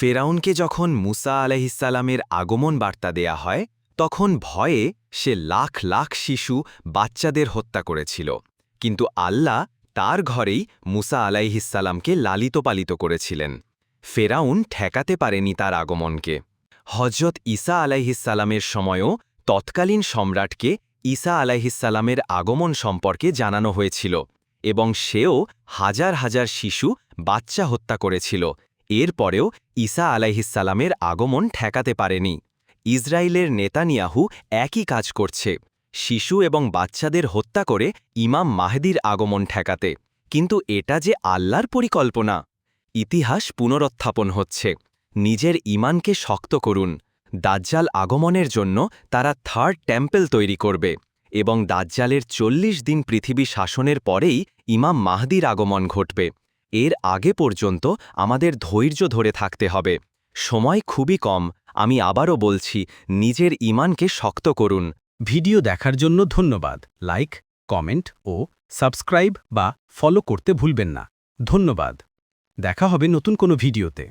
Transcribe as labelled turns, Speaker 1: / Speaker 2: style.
Speaker 1: ফেরাউনকে যখন মুসা আলাহিসাল্লামের আগমন বার্তা দেয়া হয়, তখন ভয়ে সে লাখ লাখ শিশু বাচ্চাদের হত্যা করেছিল। কিন্তু আল্লাহ তার ঘরেই মুসা আলাইহিসাল্লামকে লালিত পালিত করেছিলেন। ফেরাউন ঠেকাতে পারেনি তার আগমনকে। হজরত ঈসা আলাইহিসাল্লামের সময়ও তৎকালীন সম্রাটকে ঈসা আলাইহিসাল্লামের আগমন সম্পর্কে জানানো হয়েছিল এবং সেও হাজার হাজার শিশু বাচ্চা হত্যা করেছিল। এরপরেও ঈসা আলাইহিসাল্লামের আগমন ঠেকাতে পারেনি। ইসরায়েলের নেতানিয়াহু একই কাজ করছে, শিশু এবং বাচ্চাদের হত্যা করে ইমাম মাহদির আগমন ঠেকাতে। কিন্তু এটা যে আল্লাহর পরিকল্পনা! ইতিহাস পুনরুত্থাপন হচ্ছে। নিজের ইমানকে শক্ত করুন। দাজ্জাল আগমনের জন্য তারা থার্ড টেম্পল তৈরি করবে এবং দাজ্জালের চল্লিশ দিন পৃথিবী শাসনের পরেই ইমাম মাহদির আগমন ঘটবে। এর আগে পর্যন্ত আমাদের ধৈর্য ধরে থাকতে হবে। সময় খুবই কম। আমি আবারও বলছি, নিজের ইমানকে শক্ত করুন।
Speaker 2: ভিডিও দেখার জন্য ধন্যবাদ। লাইক, কমেন্ট ও সাবস্ক্রাইব বা ফলো করতে ভুলবেন না। ধন্যবাদ। দেখা হবে নতুন কোনো ভিডিওতে।